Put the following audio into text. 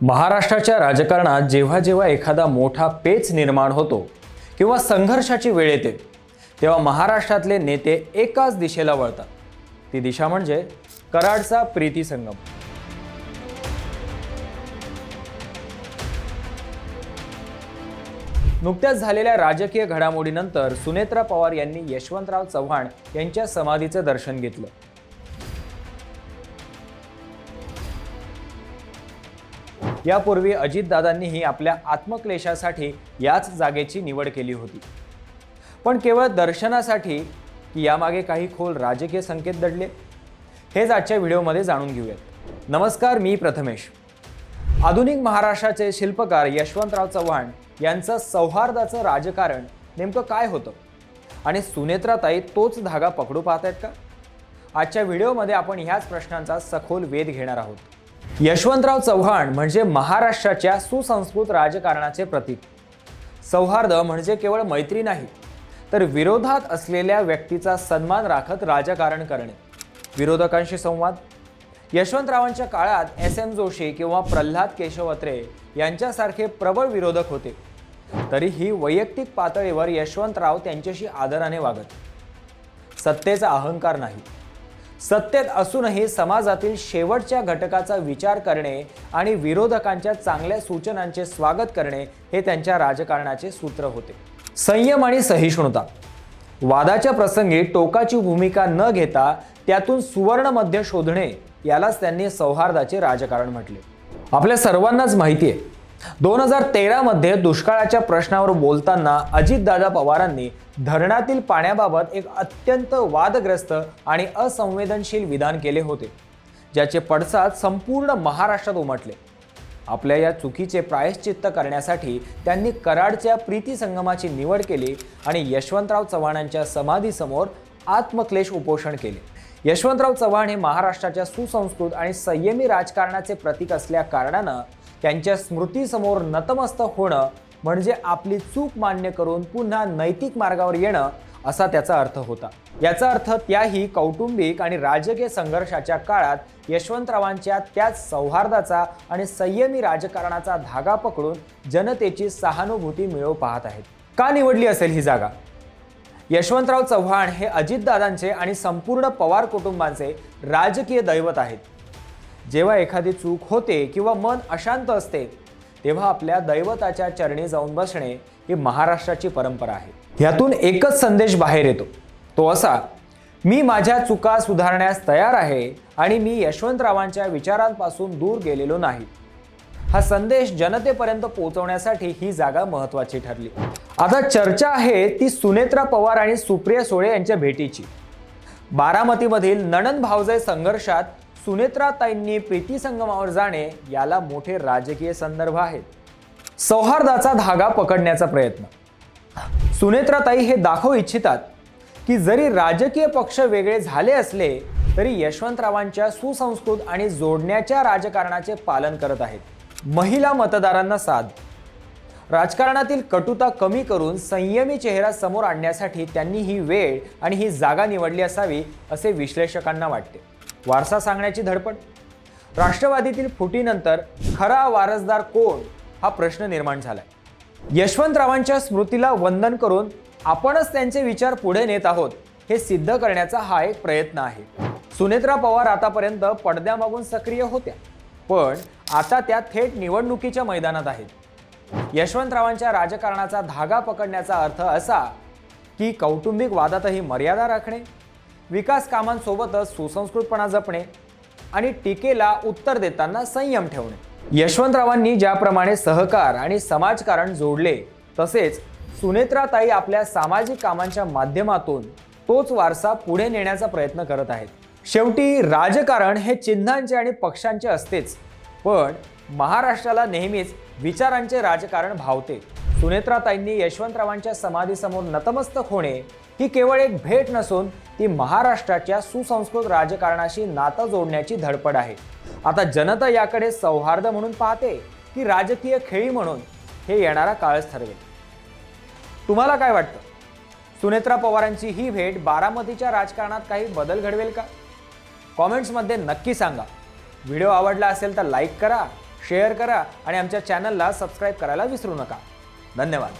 महाराष्ट्राच्या राजकारणात जेव्हा जेव्हा एखादा मोठा पेच निर्माण होतो किंवा संघर्षाची वेळ येते तेव्हा महाराष्ट्रातले नेते एकाच दिशेला वळतात. ती दिशा म्हणजे कराडचा प्रीती संगम. नुकत्याच झालेल्या राजकीय घडामोडीनंतर सुनेत्रा पवार यांनी यशवंतराव चव्हाण यांच्या समाधीचं दर्शन घेतलं. यापूर्वी अजितदादांनीही आपल्या आत्मक्लेशासाठी याच जागेची निवड केली होती. पण केवळ दर्शनासाठी की यामागे काही खोल राजकीय संकेत दडले? हेच आजच्या व्हिडिओमध्ये जाणून घेऊयात. नमस्कार मी प्रथमेश. आधुनिक महाराष्ट्राचे शिल्पकार यशवंतराव चव्हाण यांचं सौहार्दाचं राजकारण नेमकं काय होतं? आणि सुनेत्राताई तोच धागा पकडू पाहत आहेत का? आजच्या व्हिडिओमध्ये आपण ह्याच प्रश्नांचा सखोल वेध घेणार आहोत. यशवंतराव चव्हाण म्हणजे महाराष्ट्राच्या सुसंस्कृत राजकारणाचे प्रतीक. सौहार्द म्हणजे केवळ मैत्री नाही तर विरोधात असलेल्या व्यक्तीचा सन्मान राखत राजकारण करणे. विरोधकांशी संवाद. यशवंतरावांच्या काळात एस एम जोशी किंवा प्रल्हाद केशवत्रे यांच्यासारखे प्रबळ विरोधक होते. तरीही वैयक्तिक पातळीवर यशवंतराव त्यांच्याशी आदराने वागत. सत्तेचा अहंकार नाही. सत्तेत असूनही समाजातील शेवटच्या घटकाचा विचार करणे आणि विरोधकांच्या चांगल्या सूचनांचे स्वागत करणे हे त्यांच्या राजकारणाचे सूत्र होते. संयम आणि सहिष्णुता. वादाच्या प्रसंगी टोकाची भूमिका न घेता त्यातून सुवर्ण मध्य शोधणे यालाच त्यांनी सौहार्दाचे राजकारण म्हटले. आपल्या सर्वांनाच माहिती आहे दोन हजार तेरामध्ये दुष्काळाच्या प्रश्नावर बोलताना अजितदादा पवारांनी धरणातील पाण्याबाबत एक अत्यंत वादग्रस्त आणि असंवेदनशील विधान केले होते ज्याचे पडसाद संपूर्ण महाराष्ट्रात उमटले. आपल्या या चुकीचे प्रायश्चित्त करण्यासाठी त्यांनी कराडच्या प्रीती संगमाची निवड केली आणि यशवंतराव चव्हाणांच्या समाधीसमोर आत्मक्लेश उपोषण केले. यशवंतराव चव्हाण हे महाराष्ट्राच्या सुसंस्कृत आणि संयमी राजकारणाचे प्रतीक असल्या कारणानं त्यांच्या स्मृतीसमोर नतमस्तक होणं म्हणजे आपली चूक मान्य करून पुन्हा नैतिक मार्गावर येणं असा त्याचा अर्थ होता. याचा अर्थ त्याही कौटुंबिक आणि राजकीय संघर्षाच्या काळात यशवंतरावांच्या त्याच सौहार्दाचा आणि संयमी राजकारणाचा धागा पकडून जनतेची सहानुभूती मिळवू पाहत आहेत. का निवडली असेल ही जागा? यशवंतराव चव्हाण हे अजितदादांचे आणि संपूर्ण पवार कुटुंबांचे राजकीय दैवत आहेत. जेव्हा एखादी चूक होते किंवा मन अशांत असते तेव्हा आपल्या दैवताच्या चरणी जाऊन बसणे ही महाराष्ट्राची परंपरा आहे. ह्यातून एकच संदेश बाहेर येतो. तो असा मी माझ्या चुका सुधारण्यास तयार आहे आणि मी यशवंतरावांच्या विचारांपासून दूर गेलेलो नाही. हा संदेश जनतेपर्यंत पोहोचवण्यासाठी ही जागा महत्वाची ठरली. आता चर्चा आहे ती सुनेत्रा पवार आणि सुप्रिया सुळे यांच्या भेटीची. बारामतीमधील नणन भावजय संघर्षात सुनेत्राताईंनी प्रीती संगमावर जाणे याला मोठे राजकीय संदर्भ आहेत. सौहार्दाचा धागा पकडण्याचा प्रयत्न. सुनेत्राताई हे दाखवू इच्छितात की जरी राजकीय पक्ष वेगळे झाले असले तरी यशवंतरावांच्या सुसंस्कृत आणि जोडण्याच्या राजकारणाचे पालन करत आहेत. महिला मतदारांना साथ राजकारणातील कटुता कमी करून संयमी चेहरा समोर आणण्यासाठी त्यांनी ही वेळ आणि ही जागा निवडली असावी असे विश्लेषकांना वाटते. वारसा सांगण्याची धडपड? राष्ट्रवादीतील फुटीनंतर खरा वारसदार कोण हा प्रश्न निर्माण झालाय. यशवंतरावांच्या स्मृतीला वंदन करून आपणच त्यांचे विचार पुढे नेत आहोत हे सिद्ध करण्याचा हा एक प्रयत्न आहे. सुनेत्रा पवार आतापर्यंत पडद्यामागून सक्रिय होत्या पण आता त्या थेट निवडणुकीच्या मैदानात आहेत. यशवंतरावांच्या राजकारणाचा धागा पकडण्याचा अर्थ असा की कौटुंबिक वादातही मर्यादा राखणे विकास कामांसोबतच सुसंस्कृतपणा जपणे आणि टीकेला उत्तर देताना संयम ठेवणे. यशवंतरावांनी ज्याप्रमाणे सहकार आणि समाजकारण जोडले तसेच सुनेत्राताई आपल्या सामाजिक कामांच्या माध्यमातून तोच वारसा पुढे नेण्याचा प्रयत्न करत आहेत. शेवटी राजकारण हे चिन्हांचे आणि पक्षांचे असतेच पण महाराष्ट्राला नेहमीच विचारांचे राजकारण भावते. सुनेत्राताईंनी यशवंतरावांच्या समाधीसमोर नतमस्तक होणे ही केवळ एक भेट नसून ती महाराष्ट्राच्या सुसंस्कृत राजकारणाशी नातं जोडण्याची धडपड आहे. आता जनता याकडे सौहार्द म्हणून पाहते की राजकीय खेळी म्हणून हे येणारा काळच ठरवेल. तुम्हाला काय वाटतं? सुनेत्रा पवारांची ही भेट बारामतीच्या राजकारणात काही बदल घडवेल का? कॉमेंट्समध्ये नक्की सांगा. व्हिडिओ आवडला असेल तर लाईक करा. शेअर करा आणि आमच्या चॅनलला सबस्क्राईब करायला विसरू नका. धन्यवाद.